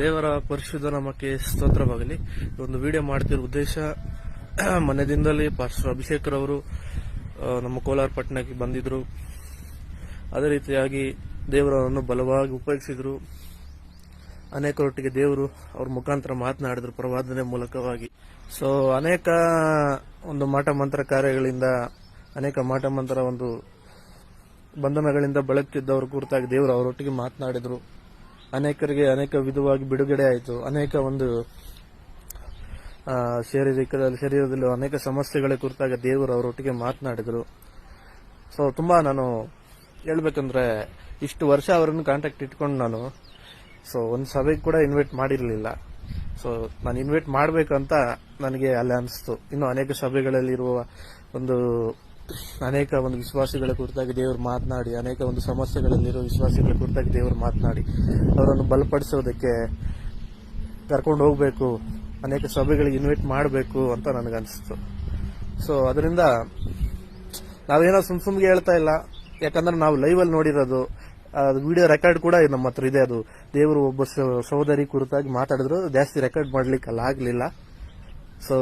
ದೇವರ ಪರಿಶುದ್ಧ ನಮಕ್ಕೆ ಸ್ತೋತ್ರವಾಗಲಿ. ಒಂದು ವಿಡಿಯೋ ಮಾಡ್ತಿರೋ ಉದ್ದೇಶ, ಮನೆ ದಿನದಲ್ಲಿ ಪಾಸ್ಟರ್ ಅಭಿಷೇಕ್ ರವರು ನಮ್ಮ ಕೋಲಾರ ಪಟ್ಟಣಕ್ಕೆ ಬಂದಿದ್ರು. ಅದೇ ರೀತಿಯಾಗಿ ದೇವರನ್ನು ಬಲವಾಗಿ ಉಪಯೋಗಿಸಿದ್ರು. ಅನೇಕರೊಟ್ಟಿಗೆ ದೇವರು ಅವ್ರ ಮುಖಾಂತರ ಮಾತನಾಡಿದ್ರು ಪ್ರವಾದನೆ ಮೂಲಕವಾಗಿ. ಸೊ ಅನೇಕ ಒಂದು ಮಾಟ ಮಂತ್ರ ಕಾರ್ಯಗಳಿಂದ, ಅನೇಕ ಮಾಟ ಮಂತ್ರ ಒಂದು ಬಂಧನಗಳಿಂದ ಬಳಕ್ತಿದ್ದವ್ರ ಕುರಿತಾಗಿ ದೇವರು ಅವರೊಟ್ಟಿಗೆ ಮಾತನಾಡಿದ್ರು. ಅನೇಕರಿಗೆ ಅನೇಕ ವಿಧವಾಗಿ ಬಿಡುಗಡೆ ಆಯಿತು. ಅನೇಕ ಒಂದು ಶಾರೀರಿಕ ಶರೀರದಲ್ಲಿ ಅನೇಕ ಸಮಸ್ಯೆಗಳ ಕುರಿತಾಗ ದೇವರು ಅವರೊಟ್ಟಿಗೆ ಮಾತನಾಡಿದರು. ಸೊ ತುಂಬಾ ನಾನು ಹೇಳ್ಬೇಕಂದ್ರೆ, ಇಷ್ಟು ವರ್ಷ ಅವರನ್ನು ಕಾಂಟ್ಯಾಕ್ಟ್ ಇಟ್ಕೊಂಡು ನಾನು ಸೊ ಒಂದು ಸಭೆಗೆ ಕೂಡ ಇನ್ವೈಟ್ ಮಾಡಿರಲಿಲ್ಲ. ಸೊ ನಾನು ಇನ್ವೈಟ್ ಮಾಡಬೇಕಂತ ನನಗೆ ಅಲ್ಲಿ ಅನಿಸ್ತು. ಇನ್ನು ಅನೇಕ ಸಭೆಗಳಲ್ಲಿರುವ ಒಂದು ಅನೇಕ ಒಂದು ವಿಶ್ವಾಸಿಗಳ ಕುರಿತಾಗಿ ದೇವರು ಮಾತನಾಡಿ, ಅನೇಕ ಒಂದು ಸಮಸ್ಯೆಗಳಲ್ಲಿರೋ ವಿಶ್ವಾಸಿಗಳ ಕುರಿತಾಗಿ ದೇವರು ಮಾತನಾಡಿ, ಅವರನ್ನು ಬಲಪಡಿಸೋದಕ್ಕೆ ಕರ್ಕೊಂಡು ಹೋಗಬೇಕು, ಅನೇಕ ಸಭೆಗಳಿಗೆ ಇನ್ವೈಟ್ ಮಾಡಬೇಕು ಅಂತ ನನಗನ್ನಿಸ್ತು. ಸೊ ಅದರಿಂದ ನಾವೇನೋ ಸುಮ್ ಸುಮ್ಗೆ ಹೇಳ್ತಾ ಇಲ್ಲ. ಯಾಕಂದ್ರೆ ನಾವು ಲೈವ್ ಅಲ್ಲಿ ನೋಡಿರೋದು ಅದು ವಿಡಿಯೋ ರೆಕಾರ್ಡ್ ಕೂಡ ನಮ್ಮ ಹತ್ರ ಇದೆ. ಅದು ದೇವರು ಒಬ್ಬ ಸಹೋದರಿ ಕುರಿತಾಗಿ ಮಾತಾಡಿದ್ರು ಜಾಸ್ತಿ ರೆಕಾರ್ಡ್ ಮಾಡ್ಲಿಕ್ಕೆ ಆಗ್ಲಿಲ್ಲ ಸೊ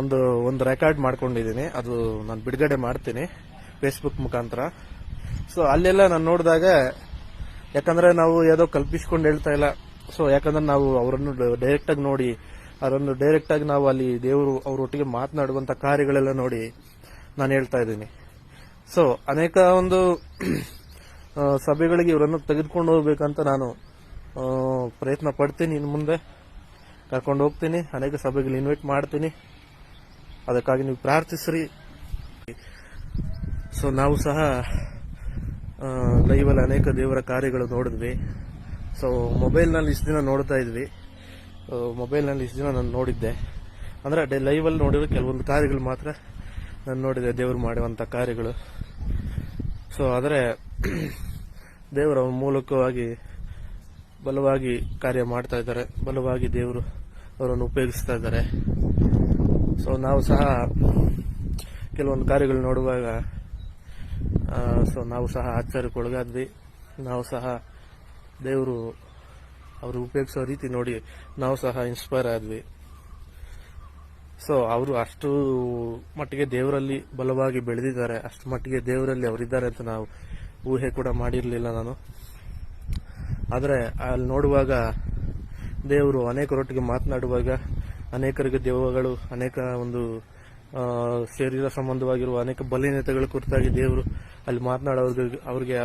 ಒಂದು ಒಂದು ರೆಕಾರ್ಡ್ ಮಾಡ್ಕೊಂಡಿದ್ದೀನಿ ಅದು ನಾನು ಬಿಡುಗಡೆ ಮಾಡ್ತೀನಿ ಫೇಸ್ಬುಕ್ ಮುಖಾಂತರ. ಸೊ ಅಲ್ಲೆಲ್ಲ ನಾನು ನೋಡಿದಾಗ, ಯಾಕಂದ್ರೆ ನಾವು ಯಾವುದೋ ಕಲ್ಪಿಸ್ಕೊಂಡು ಹೇಳ್ತಾ ಇಲ್ಲ. ಸೊ ಯಾಕಂದ್ರೆ ನಾವು ಅವರನ್ನು ಡೈರೆಕ್ಟ್ ಆಗಿ ನೋಡಿ, ಅವರನ್ನು ಡೈರೆಕ್ಟ್ ಆಗಿ ನಾವು ಅಲ್ಲಿ ದೇವರು ಅವರೊಟ್ಟಿಗೆ ಮಾತನಾಡುವಂತ ಕಾರ್ಯಗಳೆಲ್ಲ ನೋಡಿ ನಾನು ಹೇಳ್ತಾ ಇದ್ದೀನಿ. ಸೊ ಅನೇಕ ಒಂದು ಸಭೆಗಳಿಗೆ ಇವರನ್ನು ತೆಗೆದುಕೊಂಡು ಹೋಗ್ಬೇಕಂತ ನಾನು ಪ್ರಯತ್ನ ಪಡ್ತೀನಿ ಇನ್ನು ಮುಂದೆ. ಕರ್ಕೊಂಡು ಹೋಗ್ತೀನಿ. ಅನೇಕ ಸಭೆಗಳು ಇನ್ವೈಟ್ ಮಾಡ್ತೀನಿ. ಅದಕ್ಕಾಗಿ ನೀವು ಪ್ರಾರ್ಥಿಸ್ರಿ. ಸೊ ನಾವು ಸಹ ಲೈವಲ್ಲಿ ಅನೇಕ ದೇವರ ಕಾರ್ಯಗಳು ನೋಡಿದ್ವಿ. ಸೊ ಮೊಬೈಲ್ನಲ್ಲಿ ಇಷ್ಟು ದಿನ ನೋಡ್ತಾ ಇದ್ವಿ. ಮೊಬೈಲ್ನಲ್ಲಿ ಇಷ್ಟು ದಿನ ನಾನು ನೋಡಿದ್ದೆ. ಅಂದರೆ ಡೇ ಲೈವಲ್ಲಿ ನೋಡಿರೋ ಕೆಲವೊಂದು ಕಾರ್ಯಗಳು ಮಾತ್ರ ನಾನು ನೋಡಿದೆ. ದೇವರು ಮಾಡುವಂಥ ಕಾರ್ಯಗಳು. ಸೊ ಆದರೆ, ದೇವರ ಮೂಲಕವಾಗಿ ಬಲವಾಗಿ ಕಾರ್ಯ ಮಾಡ್ತಾ ಇದ್ದಾರೆ. ಬಲವಾಗಿ ದೇವರು ಅವರನ್ನು ಉಪಯೋಗಿಸ್ತಾ ಇದ್ದಾರೆ. ಸೊ ನಾವು ಸಹ ಕೆಲವೊಂದು ಕಾರ್ಯಗಳು ನೋಡುವಾಗ ಸೊ ನಾವು ಸಹ ಆಶ್ಚರ್ಯಕ್ಕೊಳಗಾದ್ವಿ ನಾವು ಸಹ ದೇವರು ಅವರು ಉಪಯೋಗಿಸೋ ರೀತಿ ನೋಡಿ ನಾವು ಸಹ ಇನ್ಸ್ಪೈರ್ ಆದ್ವಿ. ಸೊ ಅವರು ಅಷ್ಟು ಮಟ್ಟಿಗೆ ದೇವರಲ್ಲಿ ಬಲವಾಗಿ ಬೆಳೆದಿದ್ದಾರೆ. ಅಷ್ಟು ಮಟ್ಟಿಗೆ ದೇವರಲ್ಲಿ ಅವರಿದ್ದಾರೆ ಅಂತ ನಾವು ಊಹೆ ಕೂಡ ಮಾಡಿರಲಿಲ್ಲ ನಾನು. ಆದರೆ, ಅಲ್ಲಿ ನೋಡುವಾಗ ದೇವರು ಅನೇಕರೊಟ್ಟಿಗೆ ಮಾತನಾಡುವಾಗ ಅನೇಕರಿಗೆ ದೇವಗಳು, ಅನೇಕ ಒಂದು ಶರೀರ ಸಂಬಂಧವಾಗಿರುವ ಅನೇಕ ಬಲಹೀನತೆಗಳ ಕುರಿತಾಗಿ ದೇವರು ಅಲ್ಲಿ ಮಾತನಾಡೋರಿಗೆ, ಅವ್ರಿಗೆ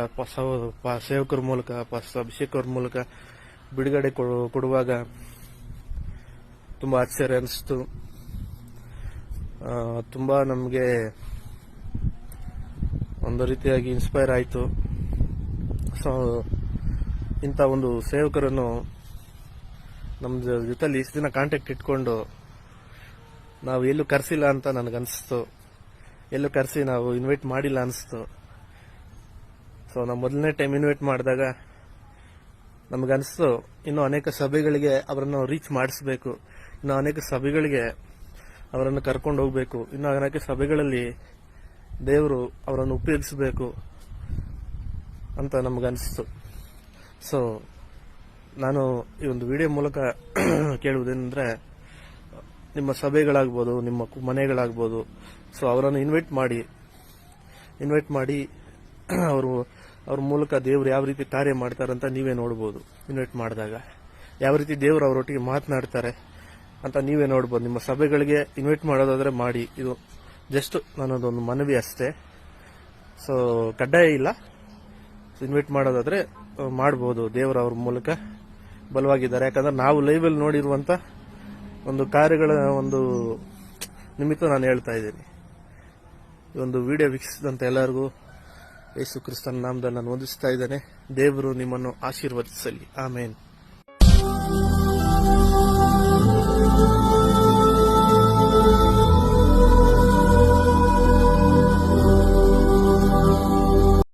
ಸೇವಕರ ಮೂಲಕ ಅಭಿಷೇಕರ ಮೂಲಕ ಬಿಡುಗಡೆ ಕೊಡು- ಕೊಡುವಾಗ ತುಂಬಾ ಆಶ್ಚರ್ಯ ಅನಿಸ್ತು. ತುಂಬಾ ನಮಗೆ ಒಂದು ರೀತಿಯಾಗಿ ಇನ್ಸ್ಪೈರ್ ಆಯಿತು. ಸೊ ಇಂಥ ಒಂದು ಸೇವಕರನ್ನು ನಮ್ಮ ಜೊತೆಲಿ ಇಷ್ಟು ದಿನ ಕಾಂಟ್ಯಾಕ್ಟ್ ಇಟ್ಕೊಂಡು ನಾವು ಎಲ್ಲೂ ಕರೆಸಿಲ್ಲ ಅಂತ ನನಗನ್ನಿಸ್ತು ಎಲ್ಲೂ ಕರೆಸಿ ನಾವು ಇನ್ವೈಟ್ ಮಾಡಿಲ್ಲ ಅನಿಸ್ತು. ಸೊ ನಾವು ಮೊದಲನೇ ಟೈಮ್ ಇನ್ವೈಟ್ ಮಾಡಿದಾಗ ನಮಗನ್ನಿಸ್ತು ಇನ್ನು ಅನೇಕ ಸಭೆಗಳಿಗೆ ಅವರನ್ನು ರೀಚ್ ಮಾಡಿಸ್ಬೇಕು. ಇನ್ನು ಅನೇಕ ಸಭೆಗಳಿಗೆ ಅವರನ್ನು ಕರ್ಕೊಂಡು ಹೋಗಬೇಕು. ಇನ್ನು ಅನೇಕ ಸಭೆಗಳಲ್ಲಿ ದೇವರು ಅವರನ್ನು ಉಪಯೋಗಿಸಬೇಕು ಅಂತ ನಮಗನ್ನಿಸ್ತು ಸೊ ನಾನು ಈ ಒಂದು ವಿಡಿಯೋ ಮೂಲಕ ಕೇಳುವುದೇನೆಂದ್ರೆ, ನಿಮ್ಮ ಸಭೆಗಳಾಗ್ಬೋದು, ನಿಮ್ಮ ಮನೆಗಳಾಗ್ಬೋದು, ಸೊ ಅವರನ್ನು ಇನ್ವೈಟ್ ಮಾಡಿ ಇನ್ವೈಟ್ ಮಾಡಿ ಅವರು, ಅವ್ರ ಮೂಲಕ ದೇವರು ಯಾವ ರೀತಿ ಕಾರ್ಯ ಮಾಡ್ತಾರಂತ ನೀವೇ ನೋಡ್ಬೋದು ಇನ್ವೈಟ್ ಮಾಡಿದಾಗ. ಯಾವ ರೀತಿ ದೇವರು ಅವರೊಟ್ಟಿಗೆ ಮಾತನಾಡ್ತಾರೆ ಅಂತ ನೀವೇ ನೋಡ್ಬೋದು. ನಿಮ್ಮ ಸಭೆಗಳಿಗೆ ಇನ್ವೈಟ್ ಮಾಡೋದಾದ್ರೆ ಮಾಡಿ. ಇದು ಜಸ್ಟ್ ನನ್ನದೊಂದು ಮನವಿ ಅಷ್ಟೇ. ಸೊ ಕಡ್ಡಾಯ ಇಲ್ಲ. ಇನ್ವೈಟ್ ಮಾಡೋದಾದ್ರೆ ಮಾಡ್ಬೋದು ದೇವರ ಅವ್ರ ಮೂಲಕ ಬಲವಾಗಿದ್ದಾರೆ. ಯಾಕಂದ್ರೆ ನಾವು ಲೈವಲ್ಲಿ ನೋಡಿರುವಂತ ಒಂದು ಕಾರ್ಯಗಳ ಒಂದು ನಿಮಿತ್ತ ನಾನು ಹೇಳ್ತಾ ಇದ್ದೀನಿ. ಈ ಒಂದು ವಿಡಿಯೋ ವೀಕ್ಷಿಸಿದಂತ ಎಲ್ಲರಿಗೂ ಯೇಸು ಕ್ರಿಸ್ತನ ನಾಮದಲ್ಲಿ ನಾನು ವಂದಿಸ್ತಾ ಇದ್ದೇನೆ. ದೇವರು ನಿಮ್ಮನ್ನು ಆಶೀರ್ವದಿಸಲಿ. ಆಮೇನ್.